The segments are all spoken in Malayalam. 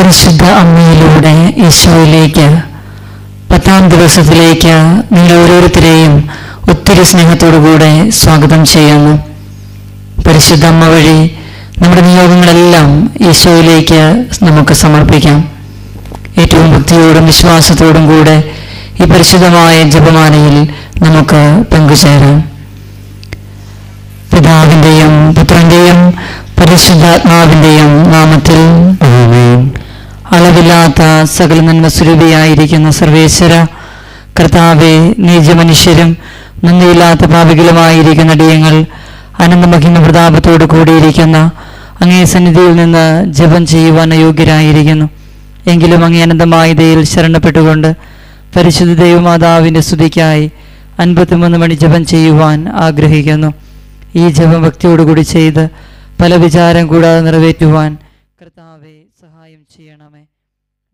പരിശുദ്ധ അമ്മയിലൂടെ യേശുവിലേക്ക് പത്താം ദിവസത്തിലേക്ക് നിങ്ങൾ ഓരോരുത്തരെയും ഒത്തിരി സ്നേഹത്തോടുകൂടെ സ്വാഗതം ചെയ്യുന്നു. പരിശുദ്ധ അമ്മ വഴി നമ്മുടെ നിയോഗങ്ങളെല്ലാം യേശുവിലേക്ക് നമുക്ക് സമർപ്പിക്കാം. ഏറ്റവും ഭക്തിയോടും വിശ്വാസത്തോടും കൂടെ ഈ പരിശുദ്ധമായ ജപമാനയിൽ നമുക്ക് പങ്കുചേരാം. പിതാവിന്റെയും പുത്രന്റെയും പരിശുദ്ധാത്മാവിന്റെയും നാമത്തിൽ അളവില്ലാത്ത സകല നന്മ സ്വരൂപിയായിരിക്കുന്ന സർവേശ്വര കർത്താവെ നീചമനുഷ്യരും നന്ദിയില്ലാത്ത പാപികളുമായിരിക്കുന്ന ഡിയങ്ങൾ അനന്തമഹിമ പ്രതാപത്തോട് കൂടിയിരിക്കുന്ന അങ്ങേ സന്നിധിയിൽ നിന്ന് ജപം ചെയ്യുവാൻ അയോഗ്യരായിരിക്കുന്നു. എങ്കിലും അങ്ങേ അനന്തമായ ദയിൽ ശരണപ്പെട്ടുകൊണ്ട് പരിശുദ്ധ ദൈവമാതാവിന്റെ സ്തുതിക്കായി അൻപത്തിമൂന്ന് മണി ജപം ചെയ്യുവാൻ ആഗ്രഹിക്കുന്നു. ഈ ജപം ഭക്തിയോടുകൂടി ചെയ്ത് പല വിചാരം കൂടാതെ നിറവേറ്റുവാൻ കർത്താവെ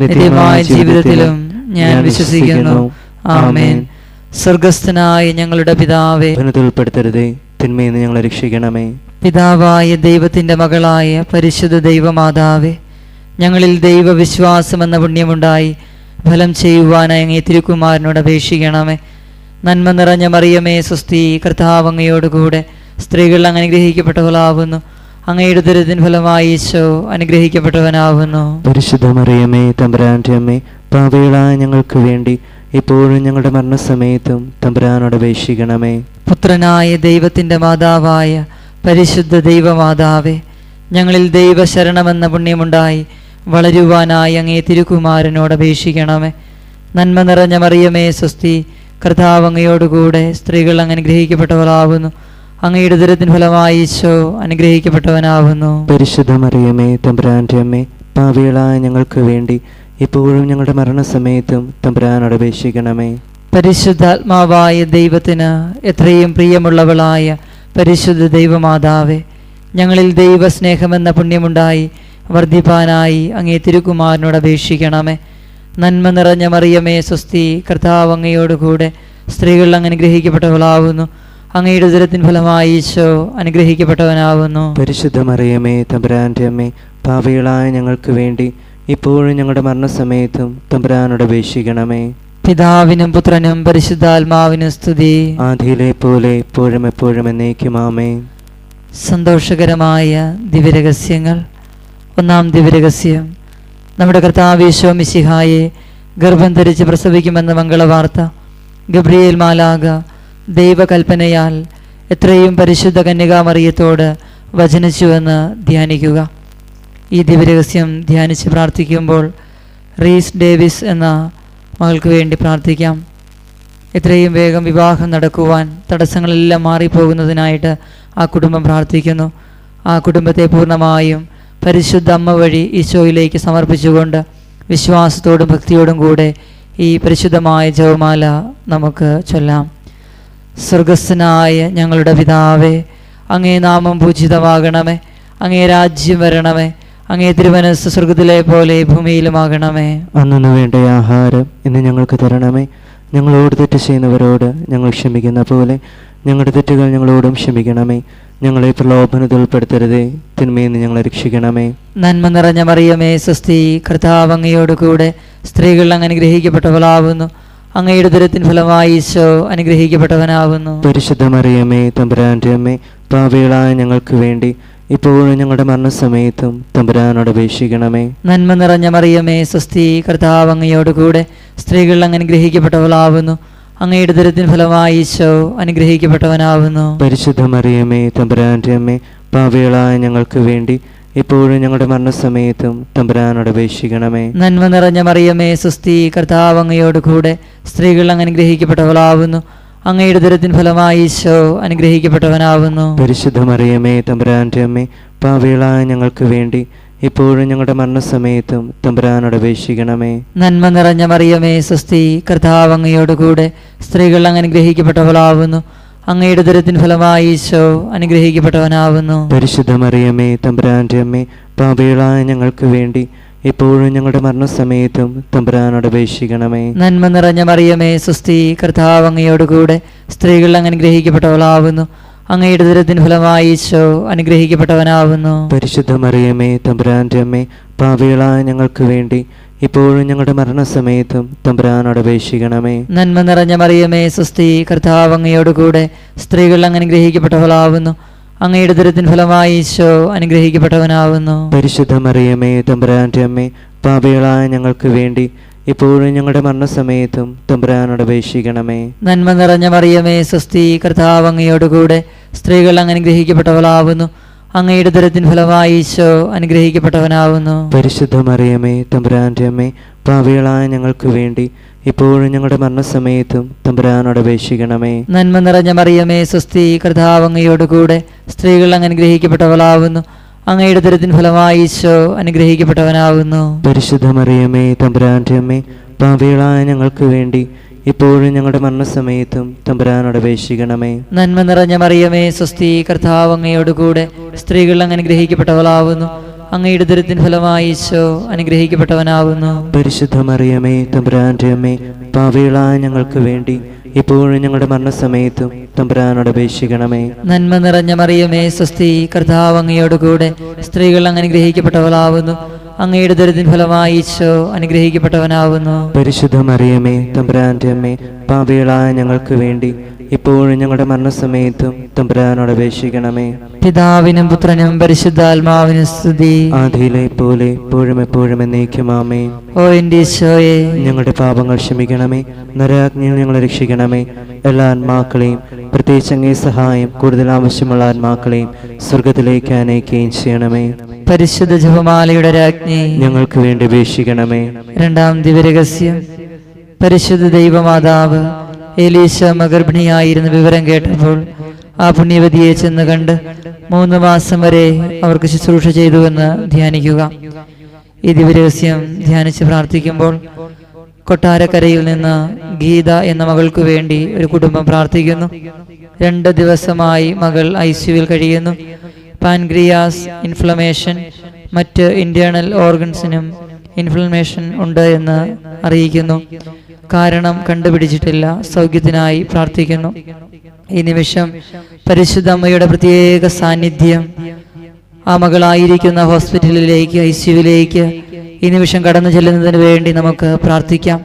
നിത്യമായ ജീവിതത്തിലും ഞാൻ വിശ്വസിക്കുന്നു. ആമേൻ. സ്വർഗസ്ഥനായ ഞങ്ങളുടെ പിതാവേ. ഉൾപ്പെടുത്തരുതേ. തിന്മയെന്ന് ഞങ്ങളെ രക്ഷിക്കണമേ. പിതാവായ ദൈവത്തിന്റെ മകളായ പരിശുദ്ധ ദൈവമാതാവേ ഞങ്ങളിൽ ദൈവവിശ്വാസം എന്ന പുണ്യമുണ്ടായി ഫലം ചെയ്യുവാനായി അങ്ങേ തിരുക്കുമാരനോട് അപേക്ഷിക്കണമേ. നന്മ നിറഞ്ഞ മറിയമേ സുസ്തി കർത്താവ് അങ്ങയോടുകൂടെ സ്ത്രീകൾ ഗ്രഹിക്കപ്പെട്ടവളാവുന്നു അങ്ങയുടെ ദുരിതത്തിൻ ഫലമായി ഈശോ അനുഗ്രഹിക്കപ്പെട്ടവനാവുന്നു. പരിശുദ്ധ മറിയമേ തമ്പുരാന്റെ അമ്മേ പാവയിളായ ഞങ്ങൾക്ക് വേണ്ടി ഇപ്പോഴും ഞങ്ങളുടെ മരണസമയത്തും തമ്പുരാനോട് അപേക്ഷിക്കണമേ. പുത്രനായ ദൈവത്തിന്റെ മാതാവായ പരിശുദ്ധ ദൈവമാതാവേ ഞങ്ങളിൽ ദൈവശരണമെന്ന പുണ്യമുണ്ടായി വളരുവാനായി അങ്ങേ തിരുകുമാരനോട് അപേക്ഷിക്കണമേ. നന്മ നിറഞ്ഞ മറിയമേ സ്വസ്തി കർത്താവ് അങ്ങയോടുകൂടെ സ്ത്രീകൾ അങ്ങനെ അനുഗ്രഹിക്കപ്പെട്ടവളാവുന്നു. അങ്ങയുടെ ദുരത്തിന് ഫലമായി ഈശോ അനുഗ്രഹിക്കപ്പെട്ടവനാവുന്നു. പരിശുദ്ധ തമ്പുരാന്റെ അമ്മേ പാപികളായ ഞങ്ങൾക്ക് വേണ്ടി ഇപ്പോഴും ഞങ്ങളുടെ മരണസമയത്തും തമ്പുരാനോട് അപേക്ഷിക്കണമേ. പരിശുദ്ധാത്മാവായ ദൈവത്തിന് എത്രയും പ്രിയമുള്ളവളായ പരിശുദ്ധ ദൈവമാതാവേ ഞങ്ങളിൽ ദൈവസ്നേഹമെന്ന പുണ്യമുണ്ടായി വർദ്ധിപ്പാനായി അങ്ങേ തിരുക്കുമാരനോട് അപേക്ഷിക്കണമേ. നന്മ നിറഞ്ഞ മറിയമേ സ്വസ്തി കർത്താവ് അങ്ങയോടുകൂടെ സ്ത്രീകളിൽ അങ്ങനെ അനുഗ്രഹിക്കപ്പെട്ടവളാവുന്നു. അങ്ങയുടെ ഉദരത്തിൻ ഫലമായി ഈശോ അനുഗ്രഹിക്കപ്പെട്ടവനാവുന്നു. പരിശുദ്ധമറിയമേ തമ്പുരാന്റെ അമ്മേ പാപികളായ ഞങ്ങൾക്ക് വേണ്ടി ഇപ്പോഴും ഞങ്ങളുടെ മരണസമയത്തും തമ്പുരാനോട് അപേക്ഷിക്കണമേ. പിതാവിനും പുത്രനും പരിശുദ്ധാത്മാവിനും സ്തുതി. ആദിയിലെ പോലെ ഇപ്പോഴും എപ്പോഴും എന്നേക്കുമാമേ സന്തോഷകരമായ ദിവ്യരഹസ്യങ്ങൾ. ഒന്നാം ദിവ്യരഹസ്യം. നമ്മുടെ കർത്താവേശോ മിശിഹായെ ഗർഭം ധരിച്ച് പ്രസവിക്കുമെന്ന മംഗളവാർത്ത ഗബ്രിയേൽ മാലാക ദൈവകൽപ്പനയാൽ എത്രയും പരിശുദ്ധ കന്യകാമറിയത്തോട് വചനിച്ചുവെന്ന് ധ്യാനിക്കുക. ഈ ദിവ്യരഹസ്യം ധ്യാനിച്ച് പ്രാർത്ഥിക്കുമ്പോൾ റീസ് ഡേവിസ് എന്ന മകൾക്ക് വേണ്ടി പ്രാർത്ഥിക്കാം. എത്രയും വേഗം വിവാഹം നടക്കുവാൻ തടസ്സങ്ങളെല്ലാം മാറിപ്പോകുന്നതിനായിട്ട് ആ കുടുംബം പ്രാർത്ഥിക്കുന്നു. ആ കുടുംബത്തെ പൂർണമായും പരിശുദ്ധ അമ്മ വഴി ഈശോയിലേക്ക് സമർപ്പിച്ചുകൊണ്ട് വിശ്വാസത്തോടും ഭക്തിയോടും കൂടെ ഈ പരിശുദ്ധമായ ജവമാല നമുക്ക് ചൊല്ലാം. സ്വർഗസ്ഥനായ ഞങ്ങളുടെ പിതാവേ അങ്ങേ നാമം പൂജിതമാകണമേ അങ്ങേ രാജ്യം വരണമേ അങ്ങേ തിരുവനസ് സ്വർഗത്തിലെ പോലെ ഭൂമിയിലുമാകണമേ. അന്നു വേണ്ട ആഹാരം ഇന്ന് ഞങ്ങൾക്ക് തരണമേ. ഞങ്ങളോട് തെറ്റ് ചെയ്യുന്നവരോട് ഞങ്ങൾ ക്ഷമിക്കുന്ന പോലെ ഞങ്ങളുടെ തെറ്റുകൾ ഞങ്ങളോടും ക്ഷമിക്കണമേ. ഞങ്ങളെ പ്രലോഭനത്തിൽ ഉൾപ്പെടുത്തരുതേ. തിന്മയിൽ നിന്ന് ഞങ്ങളെ രക്ഷിക്കണമേ. നന്മ നിറഞ്ഞ മറിയമേ സ്വസ്തി കർത്താവ് അങ്ങയോട് കൂടെ സ്ത്രീകൾ അങ്ങ് അനുഗ്രഹിക്കപ്പെട്ടവളാവുന്നു. അങ്ങയുടെ ദുരത്തിൻ ഫലമായി ഈശോ അനുഗ്രഹിക്കപ്പെട്ടവനാവുന്നു. പരിശുദ്ധ മറിയമേ തമ്പുരാന്റെ അമ്മേ പാവികളായ ഞങ്ങൾക്ക് വേണ്ടി ഇപ്പോഴും ഞങ്ങളുടെ മരണസമയത്തും തമ്പുരാനോട് അപേക്ഷിക്കണമേ. നന്മ നിറഞ്ഞ മറിയമേ സ്വസ്തി കർത്താവ് അങ്ങയോട് കൂടെ സ്ത്രീകൾ അങ്ങ് അനുഗ്രഹിക്കപ്പെട്ടവളാവുന്നു അങ്ങയുടെ ദുരത്തിൻ ഫലമായി ഈശോ അനുഗ്രഹിക്കപ്പെട്ടവനാവുന്നു. പരിശുദ്ധ മറിയമേ തമ്പുരാന്റെ അമ്മേ പാവികളായ ഞങ്ങൾക്ക് വേണ്ടി ഇപ്പോഴും ഞങ്ങളുടെ മരണസമയത്തും തമ്പുരാനോട് അപേക്ഷിക്കണമേ. നന്മ നിറഞ്ഞ മറിയമേ സ്വസ്തി കർത്താവ് അങ്ങയോട് കൂടെ സ്ത്രീകൾ അങ്ങ് അനുഗ്രഹിക്കപ്പെട്ടവളാവുന്നു അങ്ങയുടെ ദുരത്തിൻ ഫലമായി ഈശോ അനുഗ്രഹിക്കപ്പെട്ടവനാവുന്നു. പരിശുദ്ധ മറിയമേ തമ്പുരാന്റെ അമ്മേ പാവികളായ ഞങ്ങൾക്ക് വേണ്ടി ഇപ്പോഴും ഞങ്ങളുടെ മരണസമയത്തും തമ്പുരാനോട് അപേക്ഷിക്കണമേ. നന്മ നിറഞ്ഞ മറിയമേ സ്വസ്തി കർത്താവ് അങ്ങയോട് കൂടെ സ്ത്രീകൾ അങ്ങ് അനുഗ്രഹിക്കപ്പെട്ടവളാവുന്നു അങ്ങയുടെ ദുരത്തിന് ഫലമായി ഈശോ അനുഗ്രഹിക്കപ്പെട്ടവനാവുന്നു. പരിശുദ്ധ മറിയമേ തമ്പുരാന്റെ അമ്മേ പാപികളായ ഞങ്ങൾക്ക് വേണ്ടി ഇപ്പോഴും ഞങ്ങളുടെ മരണസമയത്തും തമ്പുരാനോട് അപേക്ഷിക്കണമേ. നന്മ നിറഞ്ഞ മറിയമേ സുസ്തി കർത്താവ് അങ്ങയോട് കൂടെ സ്ത്രീകൾ അങ്ങ് അനുഗ്രഹിക്കപ്പെട്ടവളാവുന്നു. അങ്ങയുടെ ദുരത്തിന് ഫലമായി ഈശോ അനുഗ്രഹിക്കപ്പെട്ടവനാവുന്നു. പരിശുദ്ധ മറിയമേ തമ്പുരാന്റെ അമ്മേ പാപികളായ ഞങ്ങൾക്ക് വേണ്ടി ഇപ്പോഴും ഞങ്ങളുടെ മരണസമയത്തും തമ്പുരാനോട് അപേക്ഷിക്കണമേ. നന്മ നിറഞ്ഞ മറിയമേ സുസ്തി കർത്താവ് അങ്ങയോട് കൂടെ സ്ത്രീകൾ അങ്ങ് അനുഗ്രഹിക്കപ്പെട്ടവളാവുന്നു അങ്ങയുടെ ദുരത്തിന് ഫലമായി ഈശോ അനുഗ്രഹിക്കപ്പെട്ടവനാവുന്നു. പരിശുദ്ധ മറിയമേ തമ്പുരാന്റെ അമ്മേ പാപികളായ ഞങ്ങൾക്ക് വേണ്ടി ഇപ്പോഴും ഞങ്ങളുടെ മരണസമയത്തും തമ്പുരാനോട് അപേക്ഷിക്കണമേ. നന്മ നിറഞ്ഞ മറിയമേ സുസ്തി കർത്താവ് അങ്ങയോട് കൂടെ സ്ത്രീകൾ അങ്ങ് അനുഗ്രഹിക്കപ്പെട്ടവളാവുന്നു അങ്ങയുടെ ദുരത്തിന് ഫലമായി ഈശോ അനുഗ്രഹിക്കപ്പെട്ടവനാവുന്നു. പരിശുദ്ധ മറിയമേ തമ്പുരാന്റെ അമ്മേ പാപികളായ ഞങ്ങൾക്ക് വേണ്ടി ഇപ്പോഴും ഞങ്ങളുടെ മരണസമയത്തും തമ്പുരാനോട് അപേക്ഷിക്കണമേ. നന്മ നിറഞ്ഞ മറിയമേ സ്വസ്തി കർത്താവ് കൂടെ സ്ത്രീകൾ അങ്ങ് അനുഗ്രഹിക്കപ്പെട്ടവളാവുന്നു. അങ്ങയുടെ ദുരത്തിന് ഫലമായി ഈശോ അനുഗ്രഹിക്കപ്പെട്ടവനാവുന്നു. പരിശുദ്ധ മറിയമേ തമ്പുരാന്റെ അമ്മേ പാപികളായ ഞങ്ങൾക്ക് വേണ്ടി ഇപ്പോഴും ഞങ്ങളുടെ മരണസമയത്തും തമ്പുരാനോട് അപേക്ഷിക്കണമേ. നന്മ നിറഞ്ഞ മറിയമേ സ്വസ്തി കർത്താവ് അങ്ങയോട് കൂടെ സ്ത്രീകൾ അങ്ങ് അനുഗ്രഹിക്കപ്പെട്ടവളാവുന്നു അങ്ങയുടെ ദുരിതത്തിന് ഫലമായി ഈശോ അനുഗ്രഹിക്കപ്പെട്ടവനാവുന്നു. പരിശുദ്ധ മറിയമേ തമ്പുരാന്റെ അമ്മേ പാപികളായ ഞങ്ങൾക്ക് വേണ്ടി ഇപ്പോഴും ഞങ്ങളുടെ മരണസമയത്തും തമ്പുരാനോട് അപേക്ഷിക്കണമേ. നന്മ നിറഞ്ഞ മറിയമേ സ്വസ്തി കർത്താവ് അങ്ങയോട് കൂടെ സ്ത്രീകൾ അങ്ങ് അനുഗ്രഹിക്കപ്പെട്ടവളാവുന്നു അങ്ങയുടെ ദുരിതത്തിന് ഫലമായി ഈശോ അനുഗ്രഹിക്കപ്പെട്ടവനാവുന്നു. പരിശുദ്ധ മറിയമേ തമ്പുരാന്റെ അമ്മേ പാപികളായ ഞങ്ങൾക്ക് വേണ്ടി ഇപ്പോഴും ഞങ്ങളുടെ മരണസമയത്തും തമ്പുരാനോട് അപേക്ഷിക്കണമേ. പിതാവിനും പുത്രനും പരിശുദ്ധാത്മാവിനും സ്തുതി. ആദിയിലെ പോലെ എപ്പോഴും എപ്പോഴും എന്നേക്കുമാമേ. ഓ ഈശോയെ. ഞങ്ങളുടെ പാപങ്ങൾ ക്ഷമിക്കണമേ. നരാജ്ഞയിൽ ഞങ്ങളെ രക്ഷിക്കണമേ. എല്ലാ ആത്മാക്കളെയും പ്രത്യേകിച്ച് അങ്ങേ സഹായം കൂടുതൽ ആവശ്യമുള്ള ആത്മാക്കളെയും സ്വർഗത്തിലേക്ക് അനയിക്കുകയും ചെയ്യണമേ. പരിശുദ്ധ ജപമാലയുടെ രാജ്ഞി. ഞങ്ങൾക്ക് വേണ്ടി അപേക്ഷിക്കണമേ. രണ്ടാം ദിവരഹസ്യം പരിശുദ്ധ ദൈവമാതാവ്. ഏലീശ ഗർഭിണിയായിരുന്ന വിവരം കേട്ടപ്പോൾ ആ പുണ്യവതിയെ ചെന്ന് കണ്ട് മൂന്ന് മാസം വരെ അവർക്ക് ശുശ്രൂഷ ചെയ്തുവെന്ന് ധ്യാനിക്കുക. ഈ ദിവരഹസ്യം ധ്യാനിച്ച് പ്രാർത്ഥിക്കുമ്പോൾ കൊട്ടാരക്കരയിൽ നിന്ന് ഗീത എന്ന മകൾക്ക് വേണ്ടി ഒരു കുടുംബം പ്രാർത്ഥിക്കുന്നു. രണ്ട് ദിവസമായി മകൾ ഐ സിയുവിൽ കഴിയുന്നു. പാൻഗ്രിയാസ് ഇൻഫ്ലമേഷൻ മറ്റ് ഇന്റേണൽ ഓർഗൻസിനും ഇൻഫ്ലമേഷൻ ഉണ്ട് എന്ന് അറിയിക്കുന്നു. കാരണം കണ്ടുപിടിച്ചിട്ടില്ല. സൗഖ്യത്തിനായി പ്രാർത്ഥിക്കുന്നു. ഈ നിമിഷം പരിശുദ്ധ അമ്മയുടെ പ്രത്യേക സാന്നിധ്യം ആ മകളായിരിക്കുന്ന ഹോസ്പിറ്റലിലേക്ക് ഐ സിയുവിലേക്ക് ഈ നിമിഷം കടന്നു ചെല്ലുന്നതിന് വേണ്ടി നമുക്ക് പ്രാർത്ഥിക്കാം.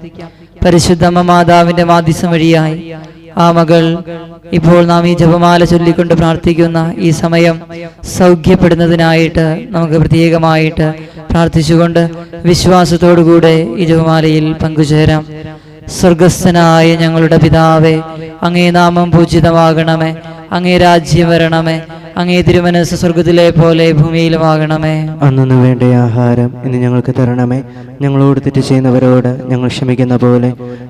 പരിശുദ്ധമ്മ മാതാവിന്റെ മാധ്യസം വഴിയായി ആ മകൾ ഇപ്പോൾ നാം ഈ ജപമാല ചൊല്ലിക്കൊണ്ട് പ്രാർത്ഥിക്കുന്ന ഈ സമയം സൗഖ്യപ്പെടുന്നതിനായിട്ട് നമുക്ക് പ്രത്യേകമായിട്ട് പ്രാർത്ഥിച്ചുകൊണ്ട് വിശ്വാസത്തോടുകൂടെ ഈ ജപമാലയിൽ പങ്കുചേരാം. സ്വർഗസ്ഥനായ ഞങ്ങളുടെ പിതാവേ അങ്ങേ നാമം പൂജിതമാകണമേ അങ്ങേ രാജ്യം വരണമേ അങ്ങേ തിരുമനസ് സ്വർഗത്തിലെ പോലെ ഭൂമിയിലുമാകണമേ അന്നു വേണ്ട ആഹാരം ഇന്ന് ഞങ്ങൾക്ക് തരണമേ. ഞങ്ങളോട് തെറ്റ് ചെയ്യുന്നവരോട് ഞങ്ങൾ ക്ഷമിക്കുന്ന പോലെ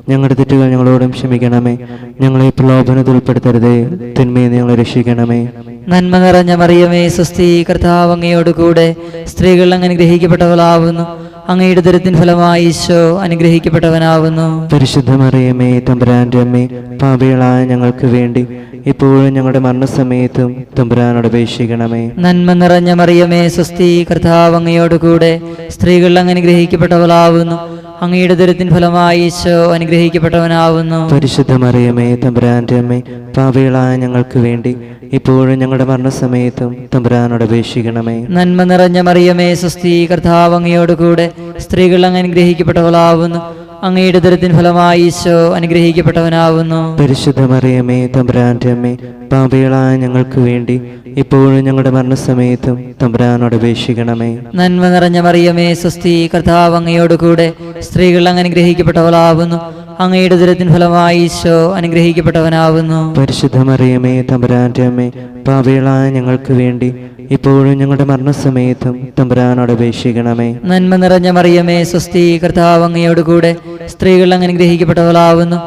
ഞങ്ങളുടെ തെറ്റുകൾ ഞങ്ങളോടും ക്ഷമിക്കണമേ. ഞങ്ങളെ പ്രലോഭനത്തിൽ ഉൾപ്പെടുത്തരുതേ തിന്മയെ ഞങ്ങളെ രക്ഷിക്കണമേ. നന്മ നിറഞ്ഞ മറിയമേ സുസ്ഥി കർത്താവ് അങ്ങയോട് കൂടെ സ്ത്രീകൾ അങ്ങ് അനുഗ്രഹിക്കപ്പെട്ടവളാവുന്നു അങ്ങയുടെ ദുരത്തിൻ ഫലമായി ഈശോ അനുഗ്രഹിക്കപ്പെട്ടവനാവുന്നു. പരിശുദ്ധ മറിയമേ തമ്പുരാന്റെ അമ്മേ പാപികളായ ഞങ്ങൾക്ക് വേണ്ടി ഇപ്പോഴും ഞങ്ങളുടെ മരണസമയത്തും തമ്പുരാനോട് അപേക്ഷിക്കണമേ. നന്മ നിറഞ്ഞ മറിയമേ സ്വസ്തി കർത്താവ് അങ്ങയോട് കൂടെ സ്ത്രീകൾ അങ്ങ് അനുഗ്രഹിക്കപ്പെട്ടവളാവുന്നു. അങ്ങയുടെ ദുരത്തിൻ ഫലമായി ഈശോ അനുഗ്രഹിക്കപ്പെട്ടവനാവുന്നു. പരിശുദ്ധ മറിയമേ തമ്പുരാന്റെ അമ്മേ പാപികളായ ഞങ്ങൾക്ക് വേണ്ടി ഇപ്പോഴും ഞങ്ങളുടെ മരണസമയത്തും തമ്പുരാനോട് അപേക്ഷിക്കണമേ. നന്മ നിറഞ്ഞ മറിയമേ സ്വസ്തി കർത്താവ് അങ്ങയോട് കൂടെ സ്ത്രീകൾ അങ്ങ് അനുഗ്രഹിക്കപ്പെട്ടവളാവുന്നു. അങ്ങയുടെ ദുരത്തിൻ ഫലമായി ഈശോ അനുഗ്രഹിക്കപ്പെട്ടവനാവുന്നു. പരിശുദ്ധ മറിയമേ തമ്പുരാന്റെ അമ്മേ പാപികളായ ഞങ്ങൾക്ക് വേണ്ടി ഇപ്പോഴും ഞങ്ങളുടെ മരണസമയത്തും തമ്പുരാനോട് അപേക്ഷിക്കണമേ. നന്മ നിറഞ്ഞ മറിയമേ സ്വസ്തി കർത്താവ് അങ്ങയോട് കൂടെ സ്ത്രീകൾ അങ്ങ് അനുഗ്രഹിക്കപ്പെട്ടവളാവുന്നു അങ്ങയുടെ ദുരത്തിൻ ഫലമായി ഈശോ അനുഗ്രഹിക്കപ്പെട്ടവനാവുന്നു. പരിശുദ്ധ മറിയമേ തമ്പുരാന്റെ അമ്മേ പാപികളായ ഞങ്ങൾക്ക് വേണ്ടി ഇപ്പോഴും ഞങ്ങളുടെ മരണസമയത്തും തമ്പുരാനോട് അപേക്ഷിക്കണമേ. നന്മ നിറഞ്ഞ മറിയമേ സ്വസ്തി കർത്താവ് അങ്ങയോട് കൂടെ സ്ത്രീകൾ അങ്ങ് അനുഗ്രഹിക്കപ്പെട്ടവളാവുന്നു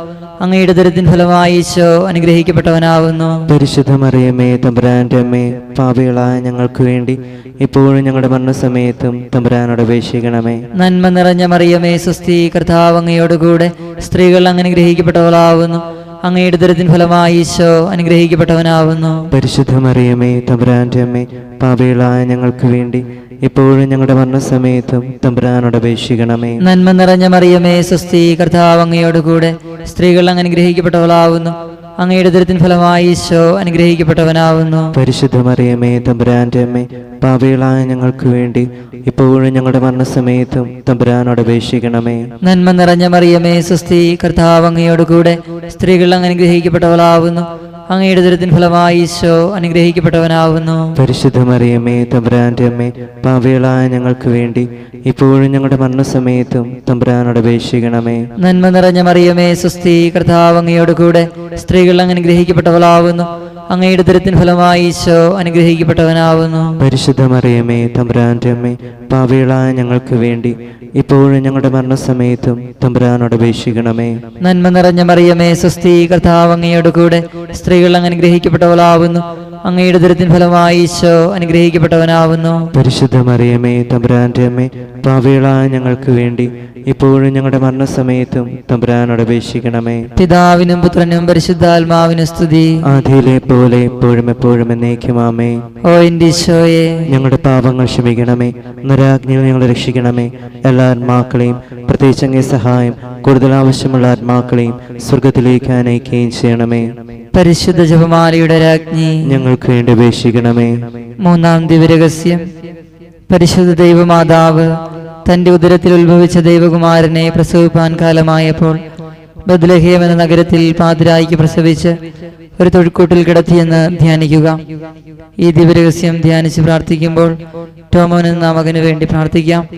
അങ്ങയുടെ ദുരത്തിൻ ഫലമായി ഈശോ അനുഗ്രഹിക്കപ്പെട്ടവനാവുന്നു. പരിശുദ്ധമറിയമേ തമ്പുരാന്റെ അമ്മേ പാപികളായ ഞങ്ങൾക്ക് വേണ്ടി ഇപ്പോഴും ഞങ്ങളുടെ മരണസമയത്തും തമ്പുരാനോട് അപേക്ഷിക്കണമേ. നന്മ നിറഞ്ഞ മറിയമേ സ്വസ്തി കർത്താവ് അങ്ങയോടുകൂടെ സ്ത്രീകൾ അങ്ങ് അനുഗ്രഹിക്കപ്പെട്ടവളാവുന്നു അങ്ങയുടെ ദുരത്തിൻ ഫലമായി ഈശോ അനുഗ്രഹിക്കപ്പെട്ടവനാവുന്നു. പരിശുദ്ധമറിയമേ തമ്പുരാന്റെ അമ്മേ പാപികളായ ഞങ്ങൾക്ക് വേണ്ടി ഇപ്പോഴും ഞങ്ങളുടെ മരണസമയത്തും തമ്പുരാനോട് അപേക്ഷിക്കണമേ. നന്മ നിറഞ്ഞ മറിയമേ സ്വസ്തി കർത്താവ് അങ്ങയോട് കൂടെ. സ്ത്രീകൾ അങ്ങ് അനുഗ്രഹിക്കപ്പെട്ടവളാവുന്നു. അങ്ങയുടെ ദുരത്തിൻ ഫലമായി ഈശോ അനുഗ്രഹിക്കപ്പെട്ടവനാവുന്നു. പരിശുദ്ധ മറിയമേ തമ്പുരാന്റെ അമ്മേ പാപികളായ ഞങ്ങൾക്ക് വേണ്ടി ഇപ്പോഴും ഞങ്ങളുടെ മരണസമയത്തും തമ്പുരാനോട് അപേക്ഷിക്കണമേ. നന്മ നിറഞ്ഞ മറിയമേ സ്വസ്തി കർത്താവ് അങ്ങയോടുകൂടെ സ്ത്രീകൾ അങ്ങ് അനുഗ്രഹിക്കപ്പെട്ടവളാവുന്നു. അങ്ങയുടെ ദുരിതൻ ഫലമായി ഈശോ അനുഗ്രഹിക്കപ്പെട്ടവനാവുന്നു. പരിശുദ്ധ മറിയമേ തമ്പുരാന്റെ അമ്മേ പാവികളായ ഞങ്ങൾക്ക് വേണ്ടി ഇപ്പോഴും ഞങ്ങളുടെ മരണസമയത്തും തമ്പുരാനോട് അപേക്ഷിക്കണമേ. നന്മ നിറഞ്ഞ മറിയമേ സ്വസ്തി കർത്താവ് അങ്ങയോടുകൂടെ സ്ത്രീകൾ അങ്ങ് അനുഗ്രഹിക്കപ്പെട്ടവളാവുന്നു അങ്ങയുടെ ദുരിതത്തിന് ഫലമായി ഈശോ അനുഗ്രഹിക്കപ്പെട്ടവനാവുന്നു. പരിശുദ്ധ മറിയമേ തമ്പുരാന്റെ അമ്മേ പാവികളായ ഞങ്ങൾക്ക് വേണ്ടി ഇപ്പോഴും ഞങ്ങളുടെ മരണസമയത്തും തമ്പുരാനോട് അപേക്ഷിക്കണമേ. നന്മ നിറഞ്ഞ മറിയമേ സ്വസ്തി കഥാവങ്ങയോട് അങ്ങയോടുകൂടെ സ്ത്രീകൾ അങ്ങനെ അനുഗ്രഹിക്കപ്പെട്ടവളാവുന്നു. അങ്ങയുടെ ദുരത്തിൻ ഫലമായി ഈശോ അനുഗ്രഹിക്കപ്പെട്ടവനാവുന്നു. പരിശുദ്ധ മറിയമേ തമ്പുരാന്റെ അമ്മേ പാവികളായ ഞങ്ങൾക്ക് വേണ്ടി ഇപ്പോഴും ഞങ്ങളുടെ മരണസമയത്തും തമ്പുരാനോട് അപേക്ഷിക്കണമേ. പിതാവിനും പുത്രനും പരിശുദ്ധാത്മാവിനും സ്തുതി. ആദിയിലെ പോലെ എപ്പോഴും എപ്പോഴും എന്നേക്കുമാമേ ഓ എന്റെ ഈശോയെ. ഞങ്ങളുടെ പാപങ്ങൾ ക്ഷമിക്കണമേ നരാജ്ഞയിൽ ഞങ്ങളെ രക്ഷിക്കണമേ. എല്ലാ ആത്മാക്കളെയും പ്രത്യേകിച്ച് അങ്ങേ സഹായം കൂടുതൽ ആവശ്യമുള്ള ആത്മാക്കളെയും സ്വർഗത്തിലേക്ക് അനയിക്കുകയും ചെയ്യണമേ. പരിശുദ്ധ ജപമാലയുടെ രാജ്ഞി ഞങ്ങൾക്ക് വേണ്ടി അപേക്ഷിക്കണമേ. മൂന്നാം ദിവ്യരഹസ്യം. പരിശുദ്ധ ദൈവമാതാവ് തന്റെ ഉദരത്തിൽ ഉത്ഭവിച്ച ദൈവകുമാരനെ പ്രസവിപ്പാൻ കാലമായപ്പോൾ ബദ്ലഹേം എന്ന നഗരത്തിൽ പാതിരായിക്ക് പ്രസവിച്ച് ഒരു തൊഴിൽക്കൂട്ടിൽ കിടത്തിയെന്ന് ധ്യാനിക്കുക. ഈ ദിവ്യരഹസ്യം ധ്യാനിച്ച് പ്രാർത്ഥിക്കുമ്പോൾ ടോമോൻ എന്ന മകന് വേണ്ടി പ്രാർത്ഥിക്കാം.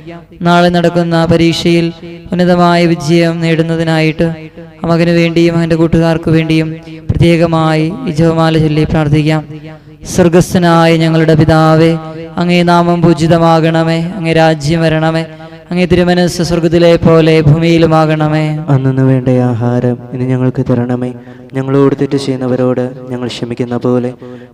നാളെ നടക്കുന്ന പരീക്ഷയിൽ ഉന്നതമായ വിജയം നേടുന്നതിനായിട്ട് മകന് വേണ്ടിയും അവന്റെ കൂട്ടുകാർക്ക് വേണ്ടിയും പ്രത്യേകമായി ജപമാല ചൊല്ലി പ്രാർത്ഥിക്കാം. സ്വർഗസ്ഥനായ ഞങ്ങളുടെ പിതാവേ അങ്ങേ നാമം പൂജിതമാകണമേ അങ്ങേ രാജ്യം വരണമേ അങ്ങേ തിരുമനസ് സ്വർഗത്തിലെ പോലെ ഭൂമിയിലുമാകണമേ. അന്നു വേണ്ട ആഹാരം ഇനി ഞങ്ങൾക്ക് തരണമേ. ഞങ്ങളോട് തെറ്റ് ചെയ്യുന്നവരോട് ഞങ്ങൾ ക്ഷമിക്കുന്ന പോലെ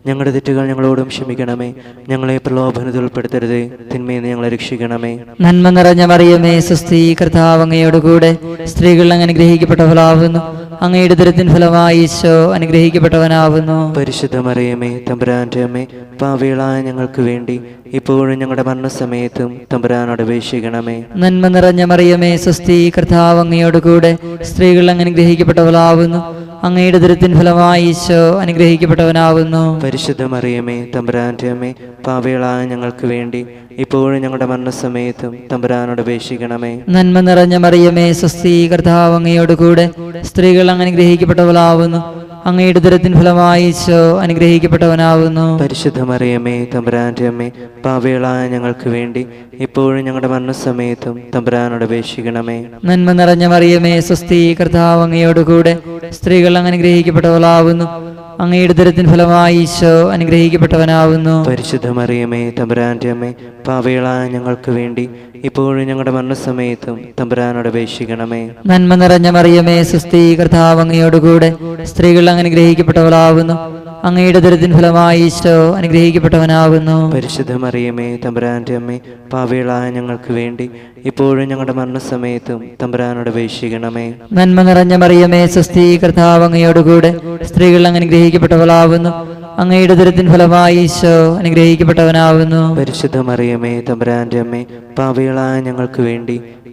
ഞങ്ങളുടെ തെറ്റുകൾ ഞങ്ങളോടും ക്ഷമിക്കണമേ. ഞങ്ങളെ പ്രലോഭനത്തിൽ ഉൾപ്പെടുത്തരുതേ തിന്മയിൽ ഞങ്ങളെ രക്ഷിക്കണമേ. നന്മ നിറഞ്ഞ മറിയമേ സുസ്ഥി കർത്താവ് അങ്ങയോടുകൂടെ സ്ത്രീകൾ അങ്ങ് അനുഗ്രഹിക്കപ്പെട്ടവളാവുന്നു അങ്ങയുടെ ദുരത്തിൻ ഫലമായി ഈശോ അനുഗ്രഹിക്കപ്പെട്ടവനാവുന്നു. പരിശുദ്ധ മറിയമേ തമ്പുരാന്റെ അമ്മേ പാവികളായ ഞങ്ങൾക്ക് വേണ്ടി ഇപ്പോഴും ഞങ്ങളുടെ മരണസമയത്തും തമ്പുരാനോട് അപേക്ഷിക്കണമേ. നന്മ നിറഞ്ഞ മറിയമേ സുസ്ഥി കർത്താവ് അങ്ങയോടുകൂടെ സ്ത്രീകൾ അങ്ങ് അനുഗ്രഹിക്കപ്പെട്ടവളാവുന്നു അങ്ങയുടെ ദുരിതത്തിൻ ഫലമായി ഈശോ അനുഗ്രഹിക്കപ്പെട്ടവനാവുന്നു പരിശുദ്ധ മറിയമേ തമ്പുരാന്റെ അമ്മേ പാപികളായ ഞങ്ങൾക്ക് വേണ്ടി ഇപ്പോഴും ഞങ്ങളുടെ മരണസമയത്തും തമ്പുരാനോട് അപേക്ഷിക്കണമേ. നന്മ നിറഞ്ഞ മറിയമേ സ്വസ്തി കർത്താവ് അങ്ങയോട് കൂടെ സ്ത്രീകൾ അങ്ങനെ അനുഗ്രഹിക്കപ്പെട്ടവളാവുന്നു അങ്ങയുടെ ദുരത്തിൻ ഫലമായി ഈശോ അനുഗ്രഹിക്കപ്പെട്ടവനാവുന്നു. പരിശുദ്ധ തമ്പുരാന്റെ അമ്മേ പാവികളായ ഞങ്ങൾക്ക് വേണ്ടി ഇപ്പോഴും ഞങ്ങളുടെ മരണസമയത്തും തമ്പുരാനോട് അപേക്ഷിക്കണമേ. നന്മ നിറഞ്ഞ മറിയമേ സ്വസ്തി കർത്താവ് അങ്ങയോടുകൂടെ സ്ത്രീകൾ അങ്ങ് അനുഗ്രഹിക്കപ്പെട്ടവളാവുന്നു. അങ്ങയുടെ ദുരത്തിൻ ഫലമായി ഈശോ അനുഗ്രഹിക്കപ്പെട്ടവനാവുന്നു. പരിശുദ്ധമറിയമേ തമ്പുരാന്റെ അമ്മേ പാവികളായ ഞങ്ങൾക്ക് വേണ്ടി ഇപ്പോഴും ഞങ്ങളുടെ മരണസമയത്തും തമ്പുരാനോട് അപേക്ഷിക്കണമേ. നന്മ നിറഞ്ഞ മറിയമേ സുസ്ഥീ കർത്താവ് അങ്ങയോടുകൂടെ സ്ത്രീകൾ അങ്ങനെ അനുഗ്രഹിക്കപ്പെട്ടവളാവുന്നു. അങ്ങയുടെ ദുരത്തിൻ ഫലമായി ഈശോ അനുഗ്രഹിക്കപ്പെട്ടവനാകുന്നു പരിശുദ്ധമറിയമേ തമ്പുരാന്റെ അമ്മേ പാവികളായ ഞങ്ങൾക്ക് വേണ്ടി ഇപ്പോഴും ഞങ്ങളുടെ മരണസമയത്തും തമ്പുരാനോട് അപേക്ഷിക്കണമേ. നന്മ നിറഞ്ഞ മറിയമേ സ്വസ്തി കർത്താവ് അങ്ങയോടുകൂടെ സ്ത്രീകൾ അങ്ങ് അനുഗ്രഹിക്കപ്പെട്ടവളാവുന്നു അങ്ങയുടെ ദുരത്തിൻ ഫലമായി ഈശോ അനുഗ്രഹിക്കപ്പെട്ടവനാവുന്നു. പരിശുദ്ധമറിയമേ തമ്പുരാന്റെ അമ്മേ പാവികളായ ഞങ്ങൾക്ക് വേണ്ടി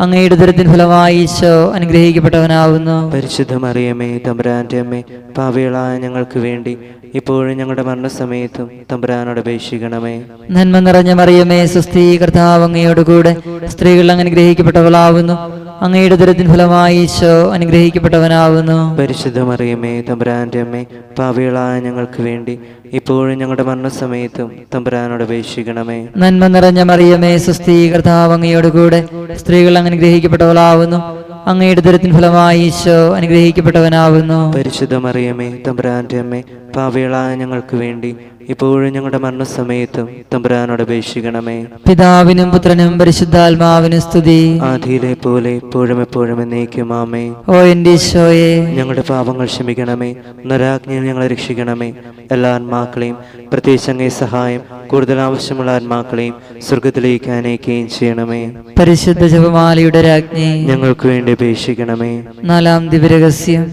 അങ്ങയുടെ ദുരത്തിന് ഫലമായി ഈശോ അനുഗ്രഹിക്കപ്പെട്ടവനാവുന്നു. പരിശുദ്ധ മറിയമേ തമ്പുരാന്റെ അമ്മേ പാവികളായ ഞങ്ങൾക്ക് വേണ്ടി ഇപ്പോഴും ഞങ്ങളുടെ മരണസമയത്തും തമ്പുരാനോട് അപേക്ഷിക്കണമേ. നന്മ നിറഞ്ഞ മറിയമേ സുസ്ഥീ കർത്താവ് അങ്ങയോടുകൂടെ സ്ത്രീകൾ അങ്ങ് അനുഗ്രഹിക്കപ്പെട്ടവളാവുന്നു. അങ്ങയുടെ ഉദരത്തിൻ ഫലമായി ഈശോ അനുഗ്രഹിക്കപ്പെട്ടവനാവുന്നു. പരിശുദ്ധമറിയമേ തമ്പുരാന്റെ അമ്മേ പാവികളായ ഞങ്ങൾക്ക് വേണ്ടി ഇപ്പോഴും ഞങ്ങളുടെ മരണസമയത്തും തമ്പുരാനോട് അപേക്ഷിക്കണമേ. നന്മ നിറഞ്ഞ മറിയമേ സുസ്ഥീ കർത്താവ് അങ്ങയോടുകൂടെ സ്ത്രീകൾ അനുഗ്രഹിക്കപ്പെട്ടവളാവുന്നു. അങ്ങയുടെ ദുരത്തിൻ ഫലമായി ഈശോ അനുഗ്രഹിക്കപ്പെട്ടവനാവുന്നു. പരിശുദ്ധമറിയമേ തമ്പുരാന്റെ അമ്മേ പാപികളായ ഞങ്ങൾക്ക് വേണ്ടി ഇപ്പോഴും ഞങ്ങളുടെ മരണസമയത്തും തമ്പുരാനോട് അപേക്ഷിക്കണമേ. പിതാവിനും പുത്രനും പരിശുദ്ധാത്മാവിനും സ്തുതി. ആദിയിലെ പോലെ എപ്പോഴും എപ്പോഴും എന്നേക്കും ആമേ ഓ എന്റെ ഈശോയെ. ഞങ്ങളുടെ പാപങ്ങൾ ക്ഷമിക്കണമേ. നരാജ്ഞയിൽ ഞങ്ങളെ രക്ഷിക്കണമേ. എല്ലാ ആത്മാക്കളെയും പ്രത്യേകിച്ച് അങ്ങേ സഹായം കൂടുതൽ ആവശ്യമുള്ള ആത്മാക്കളെയും സ്വർഗത്തിലേക്ക് അനയിക്കുകയും ചെയ്യണമേ. പരിശുദ്ധ ജപമാലയുടെ രാജ്ഞി ഞങ്ങൾക്ക് വേണ്ടി അപേക്ഷിക്കണമേ. നാലാം ദിവ്യരഹസ്യം.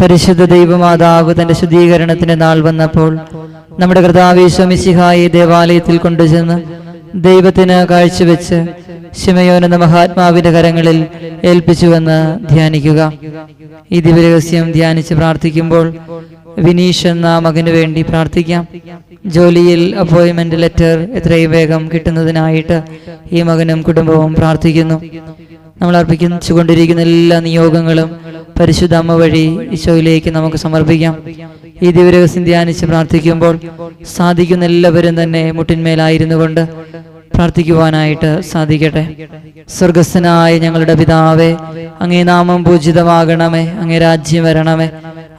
പരിശുദ്ധ ദൈവമാതാവ് തന്റെ ശുദ്ധീകരണത്തിന്റെ നാൾ വന്നപ്പോൾ നമ്മുടെ കർത്താവേശ്വമിശിഹായി ദേവാലയത്തിൽ കൊണ്ടുചെന്ന് ദൈവത്തിന് കാഴ്ചവെച്ച് ശിമയോൻ എന്ന മഹാത്മാവിന്റെ കരങ്ങളിൽ ഏൽപ്പിച്ചുവെന്ന് ധ്യാനിക്കുക. ഈ ദിവ്യരഹസ്യം ധ്യാനിച്ച് പ്രാർത്ഥിക്കുമ്പോൾ വിനീഷ് എന്ന മകന് വേണ്ടി പ്രാർത്ഥിക്കാം. ജോലിയിൽ അപ്പോയിൻമെന്റ് ലെറ്റർ എത്രയും വേഗം കിട്ടുന്നതിനായിട്ട് ഈ മകനും കുടുംബവും പ്രാർത്ഥിക്കുന്നു. നമ്മൾ അർപ്പിച്ചുകൊണ്ടിരിക്കുന്ന എല്ലാ നിയോഗങ്ങളും പരിശുദ്ധ അമ്മ വഴി ഈശോയിലേക്ക് നമുക്ക് സമർപ്പിക്കാം. ഈ ദിവരഹസ്യം ധ്യാനിച്ച് പ്രാർത്ഥിക്കുമ്പോൾ സാധിക്കുന്ന എല്ലാവരും തന്നെ മുട്ടിന്മേലായിരുന്നു കൊണ്ട് പ്രാർത്ഥിക്കുവാനായിട്ട് സാധിക്കട്ടെ. സ്വർഗസ്ഥനായ ഞങ്ങളുടെ പിതാവേ അങ്ങേ നാമം പൂജിതമാകണമേ അങ്ങേ രാജ്യം വരണമേ.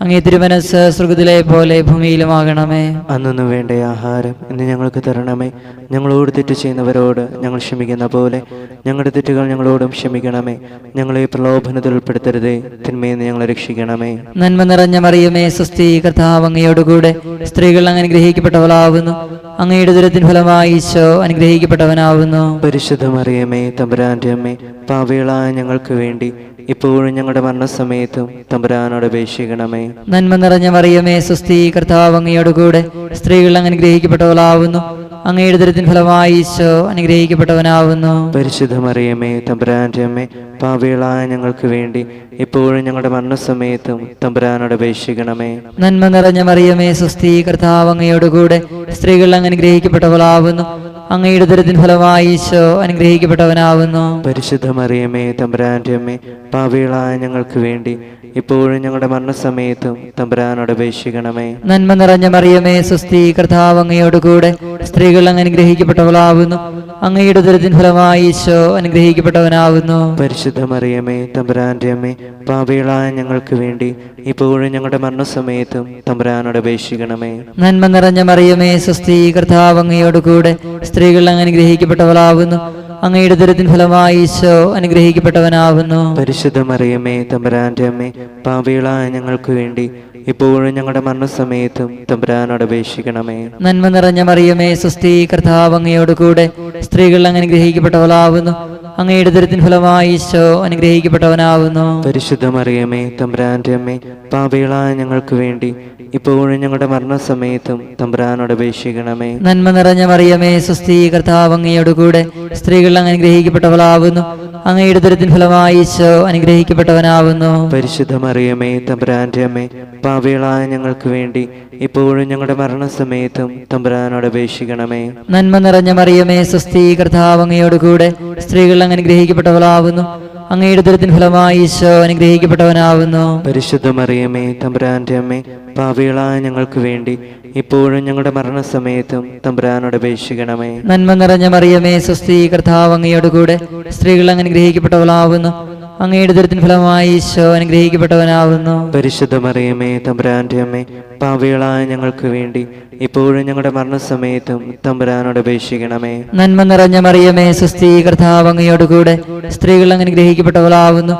അങ്ങേ തിരുമനസ് സ്വർഗത്തിലെ പോലെ ഭൂമിയിലുമാകണമേ. അന്നൊന്നും വേണ്ട ആഹാരം ഇന്ന് ഞങ്ങൾക്ക് തരണമേ. ഞങ്ങളോട് തെറ്റ് ചെയ്യുന്നവരോട് ഞങ്ങൾ ക്ഷമിക്കുന്ന പോലെ ഞങ്ങളുടെ തെറ്റുകൾ ഞങ്ങളോടും ക്ഷമിക്കണമേ. ഞങ്ങളെ പ്രലോഭനത്തിൽ ഉൾപ്പെടുത്തരുതേ. തിന്മയെ ഞങ്ങളെ രക്ഷിക്കണമേ. നന്മ നിറഞ്ഞ മറിയമേ സ്വസ്തി കർത്താവ് അങ്ങയോടുകൂടെ സ്ത്രീകൾ അങ്ങ് അനുഗ്രഹിക്കപ്പെട്ടവളാവുന്നു അങ്ങയുടെ ദുരത്തിൻ ഫലമായി ഈശോ അനുഗ്രഹിക്കപ്പെട്ടവനാവുന്നു. പരിശുദ്ധ മറിയമേ തമ്പുരാന്റെ അമ്മേ പാവികളായ ഞങ്ങൾക്ക് വേണ്ടി ഇപ്പോഴും ഞങ്ങളുടെ മരണസമയത്തും തമ്പുരാനോട് അപേക്ഷിക്കണമേ. നന്മ നിറഞ്ഞ മറിയമേ സ്വസ്തി കർത്താവ് അങ്ങയോടുകൂടെ സ്ത്രീകൾ അങ്ങ് അനുഗ്രഹിക്കപ്പെട്ടവളാവുന്നു. അങ്ങയുടെ ദുരത്തിൻ ഫലമായി ഈശോ അനുഗ്രഹിക്കപ്പെട്ടവനാവുന്നു. പരിശുദ്ധ മറിയമേ തമ്പുരാന്റെ അമ്മേ പാവികളായ ഞങ്ങൾക്ക് വേണ്ടി ഇപ്പോഴും ഞങ്ങളുടെ മരണസമയത്തും തമ്പുരാനോട് അപേക്ഷിക്കണമേ. നന്മ നിറഞ്ഞ മറിയമേ സ്വസ്തി കർത്താവ് അങ്ങയോടുകൂടെ സ്ത്രീകൾ അങ്ങ് അനുഗ്രഹിക്കപ്പെട്ടവളാവുന്നു അങ്ങയുടെ ദുരത്തിൻ ഫലമായി ഈശോ അനുഗ്രഹിക്കപ്പെട്ടവനാവുന്നു. പരിശുദ്ധ മറിയമേ തമ്പുരാന്റെ അമ്മേ പാവികളായ ഞങ്ങൾക്ക് വേണ്ടി ഇപ്പോഴും ഞങ്ങളുടെ മരണസമയത്തും തമ്പുരാനോട് അപേക്ഷിക്കണമേ. നന്മ നിറഞ്ഞ മറിയമേ സ്വസ്തി കർത്താവ് അങ്ങയോട് കൂടെ സ്ത്രീകൾ അങ്ങ് അനുഗ്രഹിക്കപ്പെട്ടവളാവുന്നു. അങ്ങയുടെ ദുരിതം ഫലമായി ഈശോ അനുഗ്രഹിക്കപ്പെട്ടവനാവുന്നു. പരിശുദ്ധ മറിയമേ തമ്പുരാന്റെ അമ്മേ പാപികളായ ഞങ്ങൾക്ക് വേണ്ടി ഇപ്പോഴും ഞങ്ങളുടെ മരണസമയത്തും തമ്പുരാനോട് അപേക്ഷിക്കണമേ. നന്മ നിറഞ്ഞ മറിയമേ സ്വസ്തി കർത്താവ് അങ്ങയോട് കൂടെ സ്ത്രീകൾ അങ്ങ് അനുഗ്രഹിക്കപ്പെട്ടവളാവുന്നു. അങ്ങയുടെ ദുരത്തിൻ ഫലമായി ഈശോ അനുഗ്രഹിക്കപ്പെട്ടവനാവുന്നു. പരിശുദ്ധമറിയമേ തമ്പുരാന്റെ അമ്മേ പാപികളായ ഞങ്ങൾക്ക് വേണ്ടി ഇപ്പോഴും ഞങ്ങളുടെ മരണസമയത്തും തമ്പുരാനോട് അപേക്ഷിക്കണമേ. നന്മ നിറഞ്ഞ മറിയമേ സ്വസ്തി കർത്താവ് അങ്ങയോടുകൂടെ സ്ത്രീകൾ അങ്ങനെ അനുഗ്രഹിക്കപ്പെട്ടവളാവുന്നു. അങ്ങയുടെ ദുരിതത്തിന് ഫലമായി ഈശോ അനുഗ്രഹിക്കപ്പെട്ടവനാവുന്നു. പരിശുദ്ധമറിയമേ തമ്പുരാന്റെ അമ്മേ പാപികളായ ഞങ്ങൾക്ക് വേണ്ടി ഇപ്പോഴും ഞങ്ങളുടെ മരണസമയത്തും തമ്പുരാനോട് അപേക്ഷിക്കണമേ. നന്മ നിറഞ്ഞ മറിയമേ സ്വസ്തി കർത്താവ് അങ്ങയോടുകൂടെ സ്ത്രീകൾ അങ്ങ് അനുഗ്രഹിക്കപ്പെട്ടവളാവുന്നു. അങ്ങയുടെ ദുരത്തിൻ ഫലമായി ഈശോ അനുഗ്രഹിക്കപ്പെട്ടവനാവുന്നു. പരിശുദ്ധമറിയമേ തമ്പുരാന്റെ അമ്മേ പാവികളായ ഞങ്ങൾക്ക് വേണ്ടി ഇപ്പോഴും ഞങ്ങളുടെ മരണസമയത്തും തമ്പുരാനോട് അപേക്ഷിക്കണമേ. നന്മ നിറഞ്ഞ മറിയമേ സ്വസ്തി കർത്താവ് അങ്ങയോടുകൂടെ സ്ത്രീകൾ അങ്ങ് അനുഗ്രഹിക്കപ്പെട്ടവളാവുന്നു. അങ്ങയുടെ ദുരിതത്തിന് ഫലമായി ഈശോ അനുഗ്രഹിക്കപ്പെട്ടവനാവുന്നു. പരിശുദ്ധ മറിയമേ തമ്പുരാന്റെ അമ്മേ പാവികളായ ഞങ്ങൾക്ക് വേണ്ടി ഇപ്പോഴും ഞങ്ങളുടെ മരണസമയത്തും തമ്പുരാനോട് അപേക്ഷിക്കണമേ. നന്മ നിറഞ്ഞ മറിയമേ സ്വസ്തി കർത്താവ് അങ്ങയോടുകൂടെ സ്ത്രീകൾ അങ്ങ് അനുഗ്രഹിക്കപ്പെട്ടവളാവുന്നു. അങ്ങയുടെ ദുരിതത്തിന് ഫലമായി ഈശോ അനുഗ്രഹിക്കപ്പെട്ടവനാവുന്നു. പരിശുദ്ധ മറിയമേ തമ്പുരാന്റെ അമ്മേ പാവികളായ ഞങ്ങൾക്ക് വേണ്ടി ഇപ്പോഴും ഞങ്ങളുടെ മരണസമയത്തും തമ്പുരാനോട് അപേക്ഷിക്കണമേ. നന്മ നിറഞ്ഞ മറിയമേ സ്വസ്തി കർത്താവ് അങ്ങയോടുകൂടെ സ്ത്രീകൾ അങ്ങ് അനുഗ്രഹിക്കപ്പെട്ടവളാവുന്നു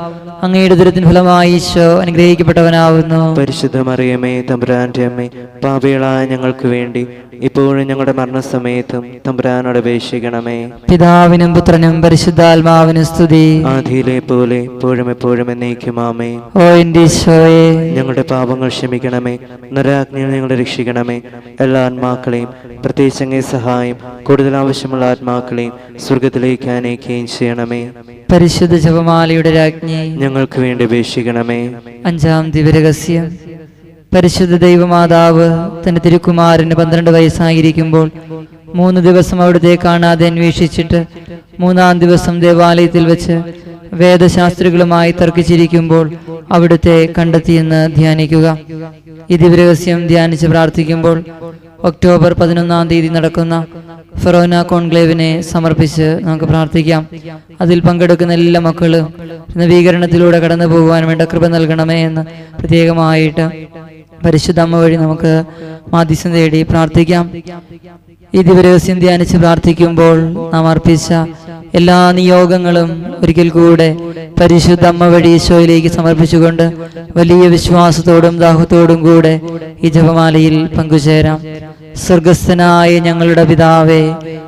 അങ്ങയുടെ ദുരിതത്തിന് ഫലമായി ഈശോ അനുഗ്രഹിക്കപ്പെട്ടവനാവുന്നു. പരിശുദ്ധ മറിയമേ തമ്പുരാന്റെ അമ്മേ പാവികളായ ഞങ്ങൾക്ക് വേണ്ടി ഇപ്പോഴും ഞങ്ങളുടെ മരണസമയത്തും തമ്പുരാനോട് അപേക്ഷിക്കണമേ. പിതാവിനും പുത്രനും പരിശുദ്ധാത്മാവിനും സ്തുതി. ആധിയിലെ പോലെ എപ്പോഴും എപ്പോഴും എന്നേക്കുമാമേ. ഓ എന്റെ ഈശോയെ. ഞങ്ങളുടെ പാപങ്ങൾ ക്ഷമിക്കണമേ. നരാജ്ഞയിൽ ഞങ്ങളെ രക്ഷിക്കണമേ. എല്ലാ ആത്മാക്കളെയും പ്രത്യേകിച്ച് അങ്ങേ സഹായം കൂടുതൽ ആവശ്യമുള്ള ആത്മാക്കളെയും സ്വർഗത്തിലേക്ക് അനേക്കുകയും ചെയ്യണമേ. പരിശുദ്ധ ജപമാലയുടെ രാജ്ഞി. ഞങ്ങൾക്ക് വേണ്ടി അപേക്ഷിക്കണമേ. അഞ്ചാം ദിവരഹസ്യം പരിശുദ്ധ ദൈവമാതാവ് തന്റെ തിരുക്കുമാരന് പന്ത്രണ്ട് വയസ്സായിരിക്കുമ്പോൾ മൂന്ന് ദിവസം അവിടുത്തെ കാണാതെ അന്വേഷിച്ചിട്ട് മൂന്നാം ദിവസം ദേവാലയത്തിൽ വെച്ച് വേദശാസ്ത്രികളുമായി തർക്കിച്ചിരിക്കുമ്പോൾ അവിടുത്തെ കണ്ടെത്തിയെന്ന് ധ്യാനിക്കുക. ഈ ദിവരഹസ്യം ധ്യാനിച്ച് പ്രാർത്ഥിക്കുമ്പോൾ ഒക്ടോബർ പതിനൊന്നാം തീയതി നടക്കുന്ന ഫെറോന കോൺക്ലേവിനെ സമർപ്പിച്ച് നമുക്ക് പ്രാർത്ഥിക്കാം. അതിൽ പങ്കെടുക്കുന്ന എല്ലാ മക്കളും നവീകരണത്തിലൂടെ കടന്നു പോകുവാൻ വേണ്ട കൃപ നൽകണമേ എന്ന് പ്രത്യേകമായിട്ട് പരിശുദ്ധ അമ്മ വഴി നമുക്ക് മാധ്യസം തേടി പ്രാർത്ഥിക്കാം. ഈ ദിവരഹസ്യം ധ്യാനിച്ച് പ്രാർത്ഥിക്കുമ്പോൾ നാം അർപ്പിച്ച എല്ലാ നിയോഗങ്ങളും ഒരിക്കൽ കൂടെ പരിശുദ്ധ അമ്മ വഴി ഈശോയിലേക്ക് സമർപ്പിച്ചുകൊണ്ട് വലിയ വിശ്വാസത്തോടും ദാഹത്തോടും കൂടെ ഈ ജപമാലയിൽ പങ്കുചേരാം. സ്വർഗസ്ഥനായ ഞങ്ങളുടെ പിതാവേ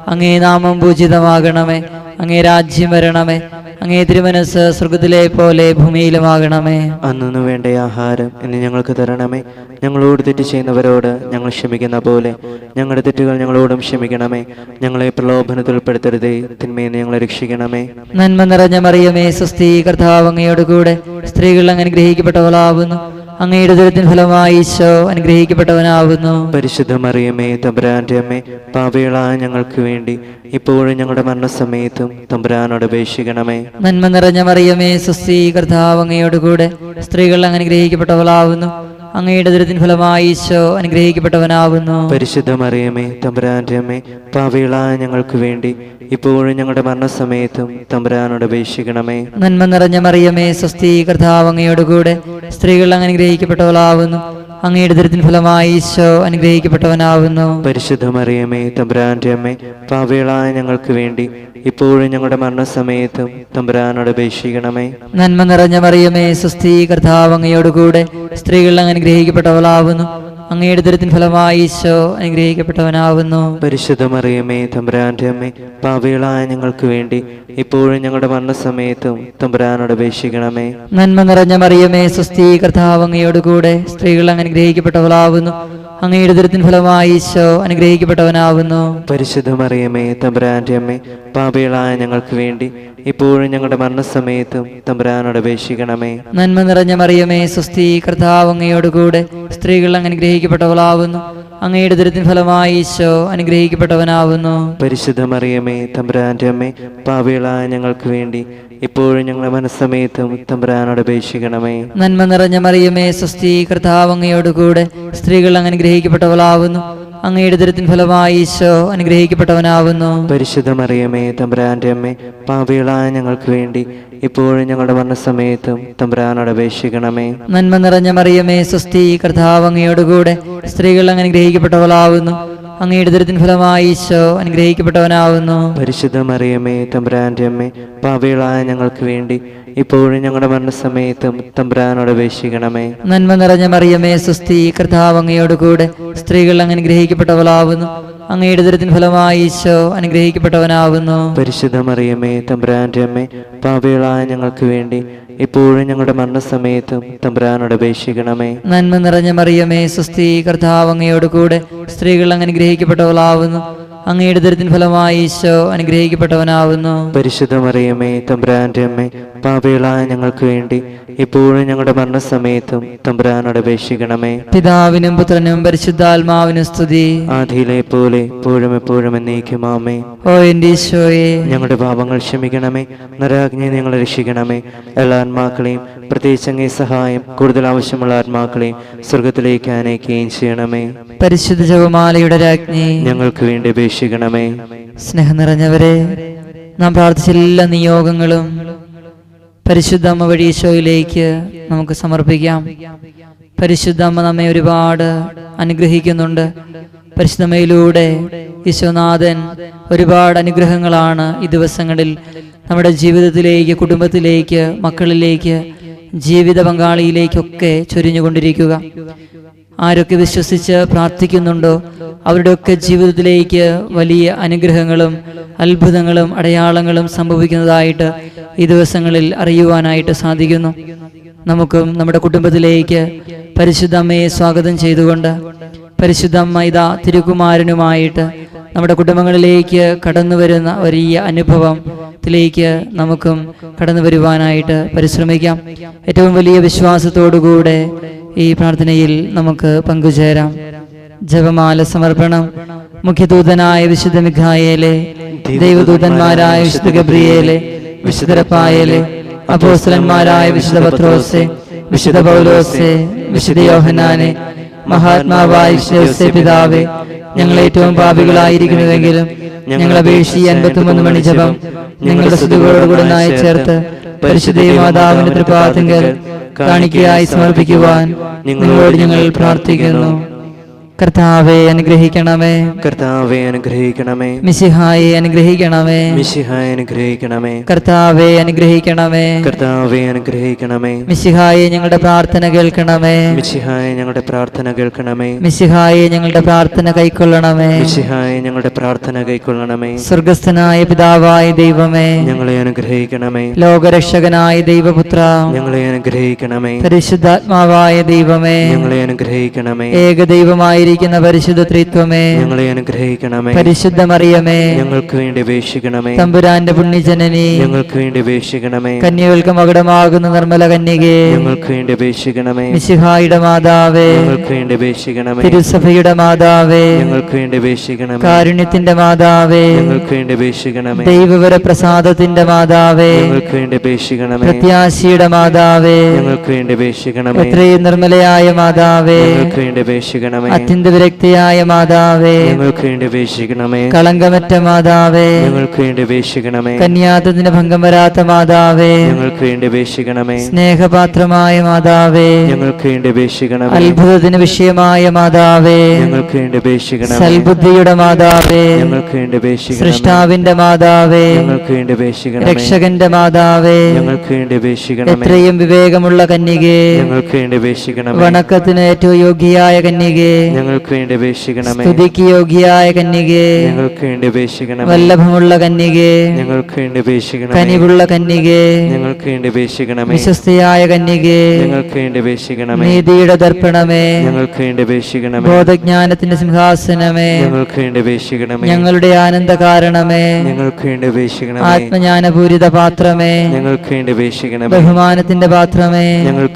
അങ്ങേ നാമം പൂജിതമാകണമേ അങ്ങേ രാജ്യം വരണമേ അങ്ങേ തിരുമനസ് സ്വർഗത്തിലെ പോലെ ഭൂമിയിലുമാകണമേ. അന്നു വേണ്ട ആഹാരം ഇന്ന് ഞങ്ങൾക്ക് തരണമേ. ഞങ്ങളോട് തെറ്റ് ചെയ്യുന്നവരോട് ഞങ്ങൾ ക്ഷമിക്കുന്ന പോലെ. ഞങ്ങളുടെ തെറ്റുകൾ ഞങ്ങളോടും ക്ഷമിക്കണമേ. ഞങ്ങളെ പ്രലോഭനത്തിൽ ഉൾപ്പെടുത്തരുതേ. തിന്മയിൽ ഞങ്ങളെ രക്ഷിക്കണമേ. നന്മ നിറഞ്ഞ മറിയമേ സ്വസ്തി കർത്താവ് അങ്ങയോട് കൂടെ സ്ത്രീകൾ അങ്ങനെ അനുഗ്രഹിക്കപ്പെട്ടവളാവുന്നു. അങ്ങയുടെ ദുരത്തിന് ഫലമായി ഈശോ അനുഗ്രഹിക്കപ്പെട്ടവനാവുന്നു. പരിശുദ്ധ മറിയമേ തമ്പുരാന്റെ അമ്മേ പാപികളായ ഞങ്ങൾക്ക് വേണ്ടി ഇപ്പോഴും ഞങ്ങളുടെ മരണസമയത്തും തമ്പുരാനോട് അപേക്ഷിക്കണമേ. നന്മ നിറഞ്ഞ മറിയമേ സ്വസ്തി കർത്താവ് അങ്ങയോടുകൂടെ സ്ത്രീകൾ അങ്ങ് അനുഗ്രഹിക്കപ്പെട്ടവളാവുന്നു. അങ്ങയുടെ ദുരിതത്തിൻ ഫലമായി ഈശോ അനുഗ്രഹിക്കപ്പെട്ടവനാകുന്നു. പരിശുദ്ധ മറിയമേ തമ്പുരാന്റെ അമ്മേ പാവികളായ ഞങ്ങൾക്ക് വേണ്ടി ഇപ്പോഴും ഞങ്ങളുടെ മരണസമയത്തും തമ്പുരാനോട് അപേക്ഷിക്കണമേ. നന്മ നിറഞ്ഞ മറിയമേ സ്വസ്തി കർത്താവ് അങ്ങയോട് കൂടെ സ്ത്രീകൾ അങ്ങ് അനുഗ്രഹിക്കപ്പെട്ടവളാവുന്നു. അങ്ങയുടെ ദൃത്തിൻ ഫലമായി ഈശോ അനുഗ്രഹിക്കപ്പെട്ടവനാവുന്നു. പരിശുദ്ധ മറിയമേ തമ്പുരാന്റെ അമ്മേ പാവികളായ ഞങ്ങൾക്ക് വേണ്ടി ഇപ്പോഴും ഞങ്ങളുടെ മരണസമയത്തും തമ്പുരാനോട് അപേക്ഷിക്കണമേ. നന്മ നിറഞ്ഞ മറിയമേ സ്വസ്തി കർത്താവ് അങ്ങയോടുകൂടെ സ്ത്രീകൾ അങ്ങ് അനുഗ്രഹിക്കപ്പെട്ടവളാവുന്നു. അങ്ങയുടെ ദുരിതത്തിൻ ഫലമായി ഈശോ അനുഗ്രഹിക്കപ്പെട്ടവനാവുന്നു. പരിശുദ്ധമറിയമേ തമ്പുരാന്റെ അമ്മേ പാപികളായ ഞങ്ങൾക്ക് വേണ്ടി ഇപ്പോഴും ഞങ്ങളുടെ മരണസമയത്തും തമ്പുരാനോട് അപേക്ഷിക്കണമേ. നന്മ നിറഞ്ഞ മറിയമേ സ്വസ്തി കർത്താവ് അങ്ങയോട് കൂടെ സ്ത്രീകൾ അങ്ങനെ അനുഗ്രഹിക്കപ്പെട്ടവളാവുന്നു. അങ്ങയുടെ ദുരിതത്തിൻ ഫലമായി ഈശോ അനുഗ്രഹിക്കപ്പെട്ടവനാവുന്നു. പരിശുദ്ധ മറിയമേ തമ്പുരാന്റെ അമ്മേ പാപികളായ ഞങ്ങൾക്ക് വേണ്ടി ഇപ്പോഴും ഞങ്ങളുടെ മരണസമയത്തും തമ്പുരാനോട് അപേക്ഷിക്കണമേ. നന്മ നിറഞ്ഞ മറിയമേ സ്വസ്തി കർത്താവ് അങ്ങയോടുകൂടെ സ്ത്രീകൾ അങ്ങ് അനുഗ്രഹിക്കപ്പെട്ടവളാവുന്നു അങ്ങയുടെ ദുരിതത്തിൻ ഫലമായി ഈശോ അനുഗ്രഹിക്കപ്പെട്ടവനാവുന്നു. പരിശുദ്ധ മറിയമേ തമ്പുരാന്റെ അമ്മേ പാപികളായ ഞങ്ങൾക്ക് വേണ്ടി ഇപ്പോഴും ഞങ്ങളുടെ മനസ്സമയത്തും തമ്പുരാനോട് അപേക്ഷിക്കണമേ. നന്മ നിറഞ്ഞ മറിയമേ സ്വസ്തി കർത്താവങ്ങയോട് കൂടെ സ്ത്രീകൾ അങ്ങനെ ഗ്രഹിക്കപ്പെട്ടവളാവുന്നു. അങ്ങയുടെ ദുരിതത്തിൻ ഫലമായി ഈശോ അനുഗ്രഹിക്കപ്പെട്ടവനാവുന്നു പരിശുദ്ധ മറിയമേ തമ്പുരാന്റെ അമ്മേ പാപികളായ ഞങ്ങൾക്ക് വേണ്ടി ഇപ്പോഴും ഞങ്ങളുടെ മരണസമയത്തും തമ്പുരാനോട് അപേക്ഷിക്കണമേ. നന്മ നിറഞ്ഞ മറിയമേ സ്വസ്തി കർത്താവ് കൂടെ സ്ത്രീകൾ അങ്ങനെ അനുഗ്രഹിക്കപ്പെട്ടവളാവുന്നു അങ്ങയുടെ ദുരിതത്തിൻ ഫലമായി ഈശോ അനുഗ്രഹിക്കപ്പെട്ടവനാവുന്നു. പരിശുദ്ധ മറിയമേ തമ്പുരാന്റെ അമ്മേ പാവികളായ ഞങ്ങൾക്ക് വേണ്ടി ഇപ്പോഴും ഞങ്ങളുടെ മരണസമയത്തും തമ്പുരാനോട് അപേക്ഷിക്കണമേ. നന്മ നിറഞ്ഞ മറിയമേ സ്വസ്തി കർത്താവ് അങ്ങയോട് കൂടെ സ്ത്രീകൾ അങ്ങ് അനുഗ്രഹിക്കപ്പെട്ടവളാവുന്നു. അങ്ങയുടെ ദുരിതത്തിന് ഫലമായി ഈശോ അനുഗ്രഹിക്കപ്പെട്ടവനാവുന്നു. പരിശുദ്ധ മറിയമേ തമ്പുരാന്റെ അമ്മേ പാവികളായ ഞങ്ങൾക്ക് വേണ്ടി ഇപ്പോഴും ഞങ്ങളുടെ മരണസമയത്തും തമ്പുരാനോട് അപേക്ഷിക്കണമേ. നന്മ നിറഞ്ഞ മറിയമേ സ്വസ്തി കർത്താവ് അങ്ങയോട് കൂടെ സ്ത്രീകൾ അങ്ങനെ അനുഗ്രഹിക്കപ്പെട്ടവളാവുന്നു. അങ്ങയുടെ ദരിദ്രൻ ഫലമായി ഈശോ അനുഗ്രഹിക്കപ്പെട്ടവനാവുന്നു. പരിശുദ്ധ മറിയമേ തമ്പുരാന്റെ അമ്മേ പാപികളായ ഞങ്ങൾക്ക് വേണ്ടി ഇപ്പോഴും ഞങ്ങളുടെ മരണസമയത്തും തമ്പുരാനോട് അപേക്ഷിക്കണമേ. പിതാവിനും പുത്രനും പരിശുദ്ധാത്മാവിനും സ്തുതി. ആധിയിലെ പോലെ എപ്പോഴും എപ്പോഴും എന്നേക്കും ആമേ ഓ എന്റെ ഈശോയെ. ഞങ്ങളുടെ പാപങ്ങൾ ക്ഷമിക്കണമേ നരാജ്ഞയെ ഞങ്ങളെ രക്ഷിക്കണമേ. എല്ലാ ആത്മാക്കളെയും പ്രത്യേകിച്ച് അങ്ങേ സഹായം കൂടുതൽ ആവശ്യമുള്ള ആത്മാക്കളെ സ്വർഗത്തിലേക്ക് അനയിക്കുകയും ചെയ്യണമേ. പരിശുദ്ധ ജപമാലയുടെ രാജ്ഞി ഞങ്ങൾക്ക് വേണ്ടി അപേക്ഷിക്കണമേ. സ്നേഹം നിറഞ്ഞവരെ നാം പ്രാർത്ഥിച്ച എല്ലാ നിയോഗങ്ങളും പരിശുദ്ധ അമ്മ വഴി ഈശോയിലേക്ക് നമുക്ക് സമർപ്പിക്കാം. പരിശുദ്ധ അമ്മ നമ്മെ ഒരുപാട് അനുഗ്രഹിക്കുന്നുണ്ട്. പരിശുദ്ധമയിലൂടെ യശോനാഥൻ ഒരുപാട് അനുഗ്രഹങ്ങളാണ് ഈ ദിവസങ്ങളിൽ നമ്മുടെ ജീവിതത്തിലേക്ക് കുടുംബത്തിലേക്ക് മക്കളിലേക്ക് ജീവിത പങ്കാളിയിലേക്കൊക്കെ ചൊരിഞ്ഞുകൊണ്ടിരിക്കുക. ആരൊക്കെ വിശ്വസിച്ച് പ്രാർത്ഥിക്കുന്നുണ്ടോ അവരുടെയൊക്കെ ജീവിതത്തിലേക്ക് വലിയ അനുഗ്രഹങ്ങളും അത്ഭുതങ്ങളും അടയാളങ്ങളും സംഭവിക്കുന്നതായിട്ട് ഈ ദിവസങ്ങളിൽ അറിയുവാനായിട്ട് സാധിക്കുന്നു. നമുക്കും നമ്മുടെ കുടുംബത്തിലേക്ക് പരിശുദ്ധ അമ്മയെ സ്വാഗതം ചെയ്തുകൊണ്ട് പരിശുദ്ധ അമ്മ ഇതാ തിരുക്കുമാരനുമായിട്ട് നമ്മുടെ കുടുംബങ്ങളിലേക്ക് കടന്നു വരുന്ന വലിയ അനുഭവത്തിലേക്ക് നമുക്കും കടന്നു വരുവാനായിട്ട് പരിശ്രമിക്കാം. ഏറ്റവും വലിയ വിശ്വാസത്തോടുകൂടെ ഈ പ്രാർത്ഥനയിൽ നമുക്ക് പങ്കുചേരാം. ജപമാല സമർപ്പണം. മുഖ്യദൂതനായ വിശുദ്ധ മിഖായേലെ ദൈവദൂതന്മാരായ വിശുദ്ധ ഗബ്രിയേലെ വിശുദ്ധ റപ്പായേലെ അപ്പോസ്തലന്മാരായ വിശുദ്ധ പത്രോസെ വിശുദ്ധ പൗലോസെ വിശുദ്ധ യോഹനാനെ മഹാത്മാവായ പിതാവേ ഞങ്ങൾ ഏറ്റവും പാപികളായിരിക്കുന്നുവെങ്കിലും ഞങ്ങൾ അപേക്ഷി മണി ജപം നിങ്ങളുടെ സ്തുതികളോടുകൂടെ നായി ചേർത്ത് പരിശുദ്ധ മാതാവിന്റെ തൃപാദങ്ങൾ കാണിക്കയായി സമർപ്പിക്കുവാൻ നിങ്ങളോട് ഞങ്ങൾ പ്രാർത്ഥിക്കുന്നു. കർത്താവെ അനുഗ്രഹിക്കണമേ. കർത്താവെ അനുഗ്രഹിക്കണമേ. മിശിഹായെ അനുഗ്രഹിക്കണമേ. മിശിഹായ അനുഗ്രഹിക്കണമേ. കർത്താവെ അനുഗ്രഹിക്കണമേ. കർത്താവെ അനുഗ്രഹിക്കണമേ. മിശിഹായെ ഞങ്ങളുടെ പ്രാർത്ഥന കേൾക്കണമേ. മിശിഹായ ഞങ്ങളുടെ പ്രാർത്ഥന കേൾക്കണമേ. മിശിഹായെ ഞങ്ങളുടെ പ്രാർത്ഥന കൈക്കൊള്ളണമേ. മിശിഹായ ഞങ്ങളുടെ പ്രാർത്ഥന കൈക്കൊള്ളണമേ. സ്വർഗസ്ഥനായ പിതാവായ ദൈവമേ. ഞങ്ങളെ അനുഗ്രഹിക്കണമേ. ലോകരക്ഷകനായ ദൈവപുത്ര. ഞങ്ങളെ അനുഗ്രഹിക്കണമേ. പരിശുദ്ധാത്മാവായ ദൈവമേ. ഞങ്ങളെ അനുഗ്രഹിക്കണമേ. ഏകദൈവമായിരിക്കുന്ന പരിശുദ്ധ ത്രിത്വമേ ഞങ്ങളെ അനുഗ്രഹിക്കണമേ. പരിശുദ്ധ മറിയമേ ഞങ്ങൾക്ക് വേണ്ടി അപേക്ഷിക്കണമേ. തമ്പുരാന്റെ പുണ്യജനനി ഞങ്ങൾക്ക് വേണ്ടി അപേക്ഷിക്കണമേ. കന്യകൾക്ക് മകുടമാകുന്ന നിർമ്മല കന്യകേ ഞങ്ങൾക്ക് വേണ്ടി അപേക്ഷിക്കണമേ. മിശിഹായുടെ മാതാവേ ഞങ്ങൾക്ക് വേണ്ടി അപേക്ഷിക്കണമേ. തിരുസഭയുടെ മാതാവേ ഞങ്ങൾക്ക് വേണ്ടി അപേക്ഷിക്കണമേ. കാരുണ്യത്തിന്റെ മാതാവേ ഞങ്ങൾക്ക് വേണ്ടി അപേക്ഷിക്കണമേ. ദൈവവര പ്രസാദത്തിന്റെ മാതാവേ ഞങ്ങൾക്ക് വേണ്ടി അപേക്ഷിക്കണമേ. പ്രത്യാശിയുടെ മാതാവേ ഞങ്ങൾക്ക് വേണ്ടി അപേക്ഷിക്കണമേ. എത്രയും നിർമ്മലയായ മാതാവേ ഞങ്ങൾക്ക് വേണ്ടി അപേക്ഷിക്കണമേ. വിരക്തിയായ മാതാവേ ഞങ്ങൾക്ക് വേണ്ടി അപേക്ഷിക്കണമേ. കളങ്കമറ്റ മാതാവേ ഞങ്ങൾക്ക് വേണ്ടി അപേക്ഷിക്കണമേ. കന്യാത്തത്തിന് ഭംഗം വരാത്ത മാതാവേ ഞങ്ങൾക്ക് വേണ്ടി അപേക്ഷിക്കണമേ. സ്നേഹപാത്രമായ മാതാവേ ഞങ്ങൾക്ക് വേണ്ടി അപേക്ഷിക്കണമേ. അത്ഭുതത്തിന് വിഷയമായ മാതാവേ ഞങ്ങൾക്ക് വേണ്ടി അപേക്ഷിക്കണം സൽബുദ്ധിയുടെ മാതാവേ ഞങ്ങൾക്ക് വേണ്ടി അപേക്ഷിക്കണം സൃഷ്ടാവിന്റെ മാതാവേ ഞങ്ങൾക്ക് വേണ്ടി അപേക്ഷിക്കണം രക്ഷകന്റെ മാതാവേ ഞങ്ങൾക്ക് വേണ്ടി അപേക്ഷിക്കണം എത്രയും വിവേകമുള്ള കന്യകേ ഞങ്ങൾക്ക് വേണ്ടി അപേക്ഷിക്കണം വണക്കത്തിന് ഏറ്റവും യോഗ്യയായ കന്യകേ ഞങ്ങൾക്ക് വേണ്ടി അപേക്ഷിക്കണമേ. സ്തുതിക്ക് യോഗ്യയായ കന്യകേ. ഞങ്ങൾക്ക് വേണ്ടി അപേക്ഷിക്കണമേ. വല്ലഭമുള്ള കന്യകേ. ഞങ്ങൾക്ക് വേണ്ടി അപേക്ഷിക്കണമേ. കനിവുള്ള കന്യകേ. ഞങ്ങൾക്ക് വേണ്ടി അപേക്ഷിക്കണമേ. വിശ്വസ്തയായ കന്യകേ. ഞങ്ങൾക്ക് വേണ്ടി അപേക്ഷിക്കണമേ. നീതിയുടെ ദർപ്പണമേ. ഞങ്ങൾക്ക് വേണ്ടി അപേക്ഷിക്കണമേ. ബോധജ്ഞാനത്തിന്റെ സിംഹാസനമേ. ഞങ്ങൾക്ക് വേണ്ടി അപേക്ഷിക്കണമേ. ഞങ്ങളുടെ ആനന്ദ കാരണമേ. ഞങ്ങൾക്ക് വേണ്ടി അപേക്ഷിക്കണമേ. ആത്മജ്ഞാനപൂരിത പാത്രമേ. ഞങ്ങൾക്ക് വേണ്ടി അപേക്ഷിക്കണമേ. ബഹുമാനത്തിന്റെ പാത്രമേ. ഞങ്ങൾക്ക്